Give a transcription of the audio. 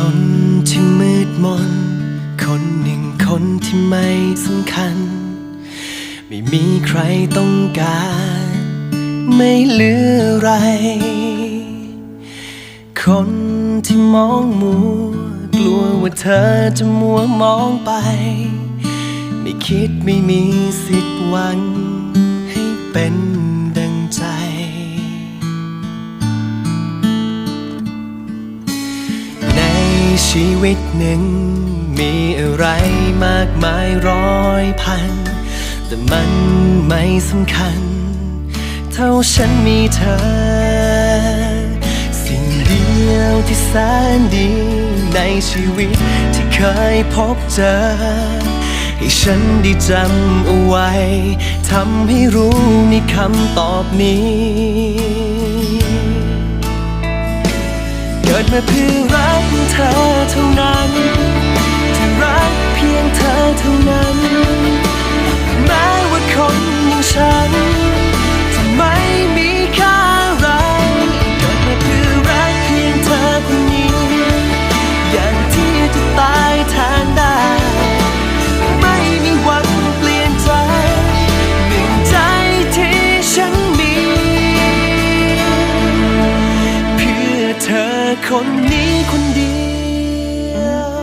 คนที่มืดมน คนหนึ่งคนที่ไม่สำคัญ ไม่มีใครต้องการ ไม่เหลืออะไร คนที่มองมัวกลัวว่าเธอจะมัวมองไป ไม่คิดไม่มีสิทธิ์หวังให้เป็น ชีวิตหนึ่ง มีอะไรมากมายร้อยพัน แต่มันไม่สำคัญ เท่าฉันมีเธอ สิ่งเดียวที่แสนดีในชีวิตที่เคยพบเจอ ให้ฉันได้จำเอาไว้ทำให้รู้ในคำตอบนี้ เกิดมาเพื่อ คนนี้คนเดียว